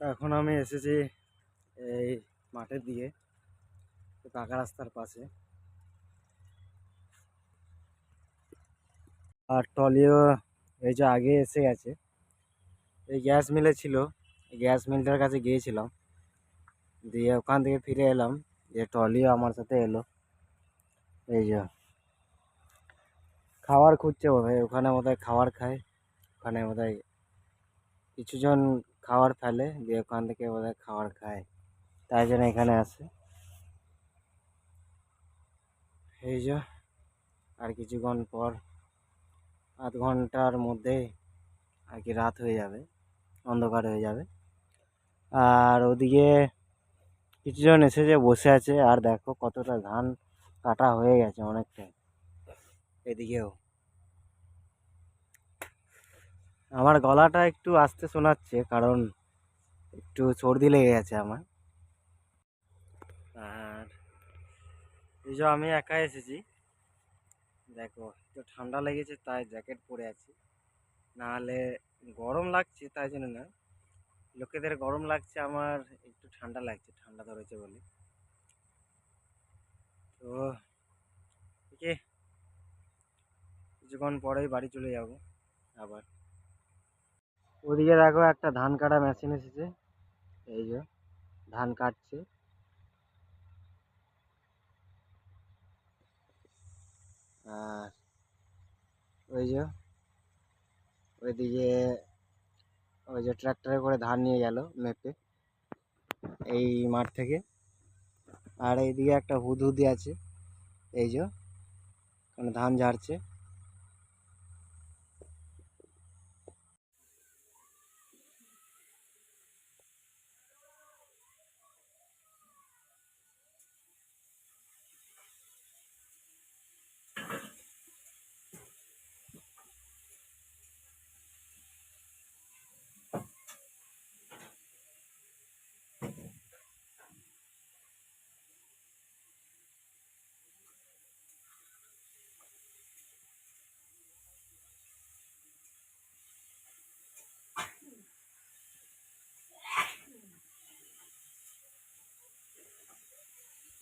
এখন আমি এসেছি এই মাঠের দিকে পাকা রাস্তার পাশে। আর টলিও এই যে আগে এসে গেছে। এই গ্যাস মিলে ছিল গ্যাস মিলটার কাছে গিয়েছিলাম। দিয়ে ওখান থেকে ফিরে এলাম দিয়ে টলিও আমার সাথে এলো। এই যে, খাবার খুঁজছে বোধহয়, ওখানে বোধহয় খাবার খায়, ওখানে বোধহয় কিছুজন খাবার ফেলে, দিয়ে ওখান থেকে বোধহয় খাবার খায়। তাই জন্য এখানে আসে এই যে, আর কিছুক্ষণ পর আধ ঘণ্টার মধ্যে আর কি রাত হয়ে যাবে, অন্ধকার হয়ে যাবে। আর ওদিকে কিছুজন এসেছে, বসে আছে, আর দেখো কতটা ধান কাটা হয়ে গেছে অনেকটাই এদিকেও। আমার গলাটা একটু আস্তে শোনাচ্ছে, কারণ একটু সর্দি লেগে গেছে আমার। আর এই যে আমি একা এসেছি, দেখো, একটু ঠান্ডা লেগেছে, তাই জ্যাকেট পরে আছি। নাহলে গরম লাগছে, তাই জন্য না। লোকেদের গরম লাগছে, আমার একটু ঠান্ডা লাগছে, ঠান্ডা ধরেছে বলে। তো ওকে কিছুক্ষণ পরেই বাড়ি চলে যাব, আবার। ওদিকে দেখো একটা ধান কাটা মেশিন এসেছে। এই যে, ধান কাটছে। আর ওই যে, ওইদিকে ওই যে ট্র্যাক্টরে করে ধান নিয়ে গেল মেপে, এই মাঠ থেকে। আর এইদিকে একটা হুদহুদি আছে। এই যে ধান ঝাড়ছে।